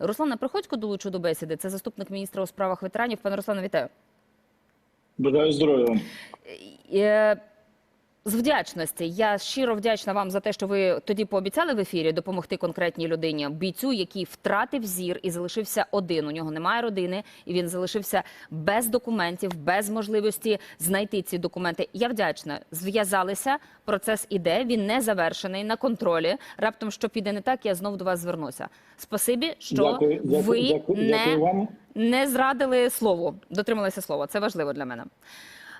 Руслана Приходько долучу до бесіди. Це заступник міністра у справах ветеранів. Пане Руслане, вітаю. Бажаю здоров'я вам. Е, З вдячності я щиро вдячна вам за те, що ви тоді пообіцяли в ефірі допомогти конкретній людині, бійцю, який втратив зір і залишився один. У нього немає родини, і він залишився без документів, без можливості знайти ці документи. Я вдячна. Зв'язалися. Процес іде. Він не завершений на контролі. Раптом, що піде не так, я знов до вас звернуся. Спасибі, що Дякую, ви дякую, не, дякую не зрадили слову, дотрималися слова. Це важливо для мене.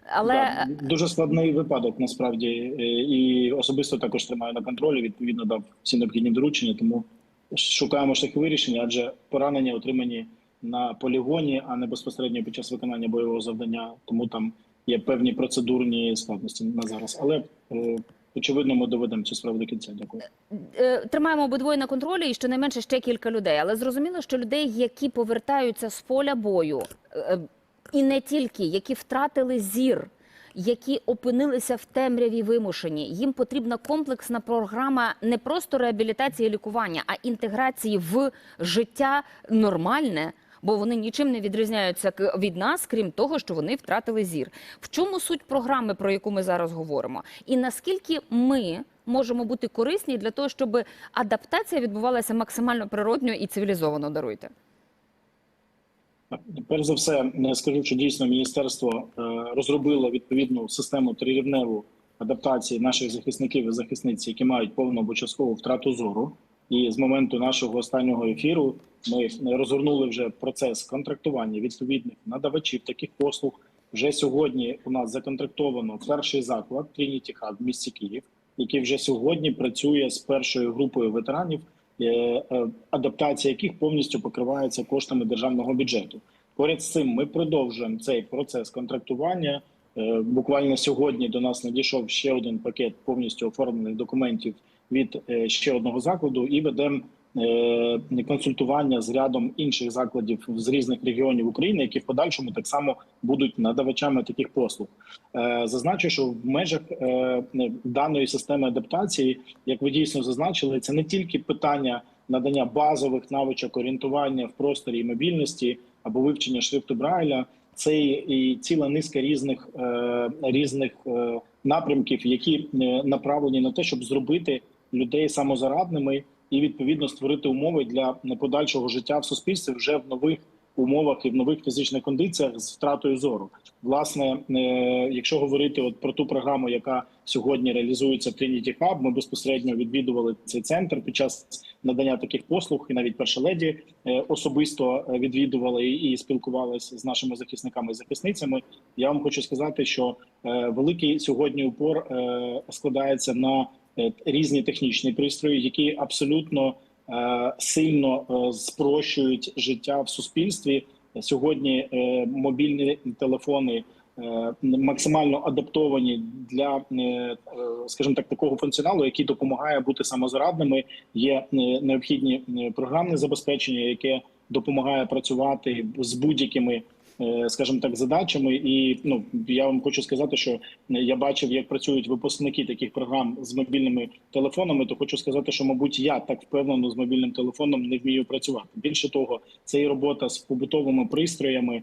Але Да, дуже складний випадок насправді, е, і особисто також тримаю на контролі. Відповідно, дав всі необхідні доручення. Тому шукаємо шляхи вирішення, адже поранення отримані на полігоні, а не безпосередньо під час виконання бойового завдання. Тому там є певні процедурні складності на зараз. Але е, очевидно, ми доведемо цю справу до кінця. Дякую. Е, тримаємо обидвоє на контролі і щонайменше ще кілька людей. Але зрозуміло, що людей, які повертаються з поля бою, і не тільки, які втратили зір, які опинилися в темряві вимушені, їм потрібна комплексна програма не просто реабілітації і лікування, а інтеграції в життя нормальне. Бо вони нічим не відрізняються від нас, крім того, що вони втратили зір. В чому суть програми, про яку ми зараз говоримо? І наскільки ми можемо бути корисні для того, щоб адаптація відбувалася максимально природньо і цивілізовано? Даруйте. Перш за все, не скажу, що дійсно міністерство е, розробило відповідну систему трирівневу адаптації наших захисників і захисниць, які мають повну або часткову втрату зору. І з моменту нашого останнього ефіру ми розгорнули вже процес контрактування відповідних надавачів таких послуг. Вже сьогодні у нас законтрактовано перший заклад Trinity Hub в місті Київ, який вже сьогодні працює з першою групою ветеранів, адаптація яких повністю покривається коштами державного бюджету. Поряд з цим ми продовжуємо цей процес контрактування. Е, Буквально сьогодні до нас надійшов ще один пакет повністю оформлених документів від е, ще одного закладу, і ведемо е, консультування з рядом інших закладів з різних регіонів України, які в подальшому так само будуть надавачами таких послуг. Е, Зазначу, що в межах е, даної системи адаптації, як ви дійсно зазначили, це не тільки питання надання базових навичок орієнтування в просторі і мобільності або вивчення шрифту Брайля. Це і ціла низка різних е, різних е, напрямків, які е, направлені на те, щоб зробити людей самозарадними і відповідно створити умови для подальшого життя в суспільстві вже в нових умовах і в нових фізичних кондиціях з втратою зору. Власне, е, якщо говорити от про ту програму, яка сьогодні реалізується в Trinity Hub, ми безпосередньо відвідували цей центр під час надання таких послуг, і навіть перша леді е, особисто відвідувала і, і спілкувалася з нашими захисниками і захисницями. Я вам хочу сказати, що е, великий сьогодні упор е, складається на е, різні технічні пристрої, які абсолютно е, сильно е, спрощують життя в суспільстві. Сьогодні е, мобільні телефони е, максимально адаптовані для, е, е, скажімо так, такого функціоналу, який допомагає бути самозарадними. Є е, необхідні е, програмне забезпечення, яке допомагає працювати з будь-якими. Е, Скажімо так, задачами, і ну я вам хочу сказати, що я бачив, як працюють випускники таких програм з мобільними телефонами. То хочу сказати, що мабуть я так впевнено з мобільним телефоном не вмію працювати. Більше того, це і робота з побутовими пристроями. Е,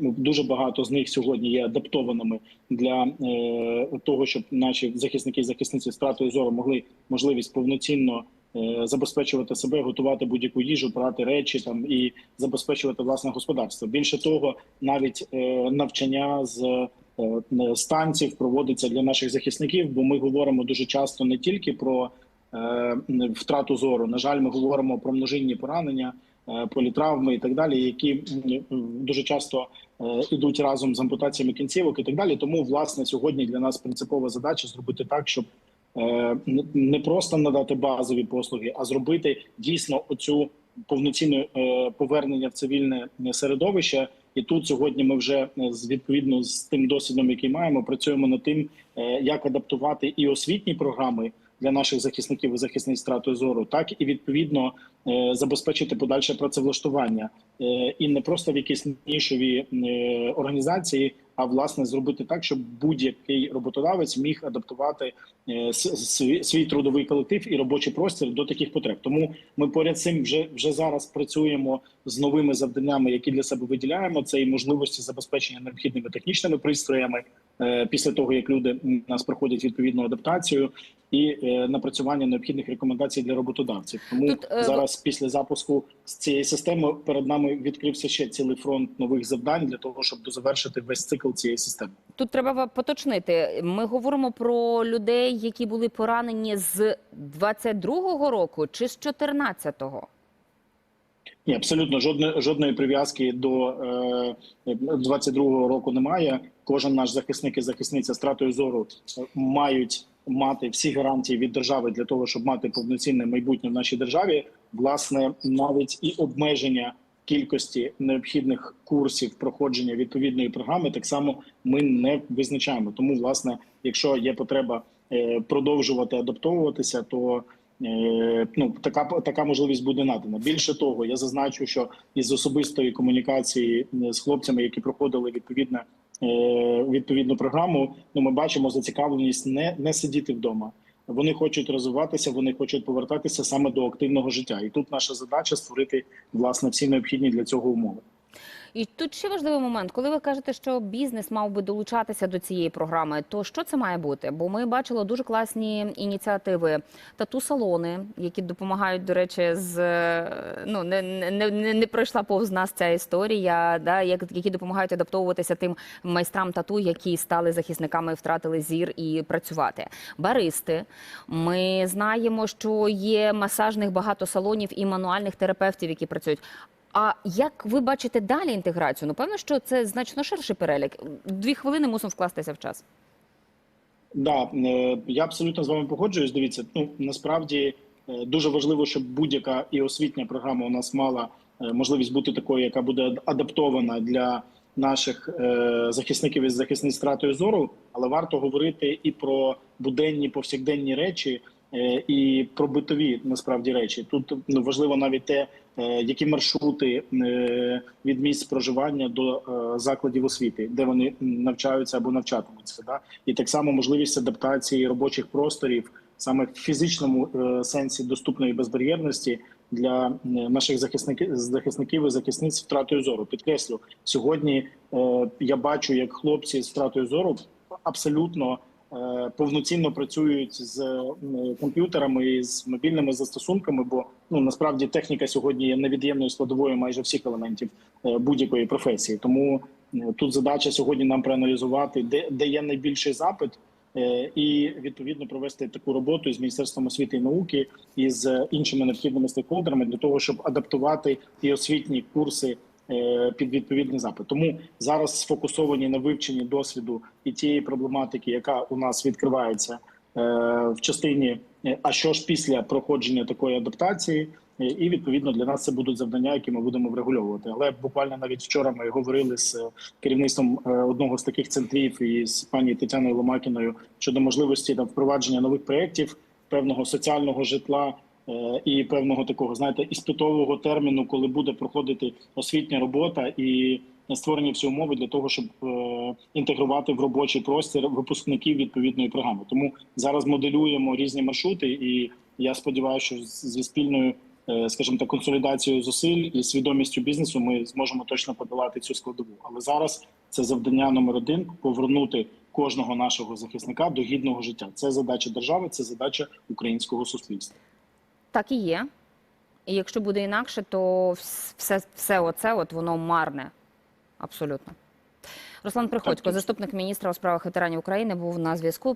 ну, Дуже багато з них сьогодні є адаптованими для е, того, щоб наші захисники і захисниці з зору могли можливість повноцінно. Е, Забезпечувати себе, готувати будь-яку їжу, прати речі там і забезпечувати власне господарство. Більше того, навіть е, навчання з е, станців проводиться для наших захисників, бо ми говоримо дуже часто не тільки про втрату зору. На жаль, ми говоримо про множинні поранення, політравми і так далі, які дуже часто ідуть разом з ампутаціями кінцівок і так далі. Тому, власне, сьогодні для нас принципова задача зробити так, щоб не просто надати базові послуги, а зробити дійсно оцю повноцінне е, повернення в цивільне середовище. І тут сьогодні ми вже е, відповідно з тим досвідом, який маємо, працюємо над тим, е, як адаптувати і освітні програми для наших захисників і захисниць втратою зору, так і відповідно е, забезпечити подальше працевлаштування е, і не просто в якісь нішові е, організації, а власне зробити так, щоб будь-який роботодавець міг адаптувати свій, трудовий колектив і робочий простір до таких потреб. Тому ми поряд цим вже вже зараз працюємо з новими завданнями, які для себе виділяємо. Це і можливості забезпечення необхідними технічними пристроями після того, як люди у нас проходять відповідну адаптацію, і е, напрацювання необхідних рекомендацій для роботодавців. Тому Тут, е, зараз, після запуску з цієї системи, перед нами відкрився ще цілий фронт нових завдань для того, щоб дозавершити весь цикл цієї системи. Тут треба поточнити. Ми говоримо про людей, які були поранені з 22-го року чи з 14-го? Ні, абсолютно жодної жодної прив'язки до е, 22-го року немає. Кожен наш захисник і захисниця з втратою зору е, мають мати всі гарантії від держави для того, щоб мати повноцінне майбутнє в нашій державі. Власне, навіть і обмеження кількості необхідних курсів проходження відповідної програми, так само ми не визначаємо. Тому, власне, якщо є потреба е, продовжувати адаптовуватися, то Е, ну така така можливість буде надана. Більше того, я зазначу, що із особистої комунікації з хлопцями, які проходили відповідне відповідну програму, ну ми бачимо зацікавленість не, не сидіти вдома. Вони хочуть розвиватися, вони хочуть повертатися саме до активного життя. І тут наша задача створити власне всі необхідні для цього умови. І тут ще важливий момент, коли ви кажете, що бізнес мав би долучатися до цієї програми, то що це має бути? Бо ми бачили дуже класні ініціативи, тату-салони, які допомагають, до речі, з е, ну не, не, не, не пройшла повз нас ця історія, да, як, які допомагають адаптовуватися тим майстрам тату, які стали захисниками, втратили зір і працювати. Баристи. Ми знаємо, що є масажних багато салонів і мануальних терапевтів, які працюють. А як ви бачите далі інтеграцію? Ну, певно, що це значно ширший перелік. Дві хвилини мусимо вкластися в час. Да, е, я абсолютно з вами погоджуюсь. Дивіться, ну насправді е, дуже важливо, щоб будь-яка і освітня програма у нас мала е, можливість бути такою, яка буде адаптована для наших захисників із захисниць втратою зору, але варто говорити і про буденні повсякденні речі. Е, І про битові насправді речі тут ну важливо навіть те, е, які маршрути е, від місць проживання до закладів освіти, де вони навчаються або навчатимуться, да і так само можливість адаптації робочих просторів саме в фізичному сенсі доступної безбар'єрності для наших захисників захисників і захисниць втратою зору. Підкреслю сьогодні. Я бачу, як хлопці з втратою зору абсолютно повноцінно працюють з е, комп'ютерами і з мобільними застосунками, бо ну насправді техніка сьогодні є невід'ємною складовою майже всіх елементів е, будь-якої професії. Тому е, тут задача сьогодні нам проаналізувати, де, де є найбільший запит. е, І відповідно провести таку роботу з міністерством освіти і науки і з іншими необхідними стейкхолдерами для того, щоб адаптувати і освітні курси е, під відповідний запит. Тому зараз сфокусовані на вивченні досвіду і тієї проблематики, яка у нас відкривається е, в частині. е, А що ж після проходження такої адаптації, Е, і відповідно для нас це будуть завдання, які ми будемо врегульовувати. Але буквально навіть вчора ми говорили з е, керівництвом е, одного з таких центрів і з пані Тетяною Ломакіною щодо можливості там впровадження нових проєктів, певного соціального житла е, і певного такого, знаєте, іспитового терміну, коли буде проходити освітня робота і створення всі умови для того, щоб е, інтегрувати в робочий простір випускників відповідної програми. Тому зараз моделюємо різні маршрути, і я сподіваюся, що зі спільною, е, скажімо так, консолідацією зусиль і свідомістю бізнесу ми зможемо точно подолати цю складову. Але зараз це завдання номер один повернути кожного нашого захисника до гідного життя. Це задача держави, це задача українського суспільства. Так і є. І якщо буде інакше, то все, все оце от воно марне. Абсолютно. Руслан Приходько, точно. заступник міністра у справах ветеранів України, був на зв'язку.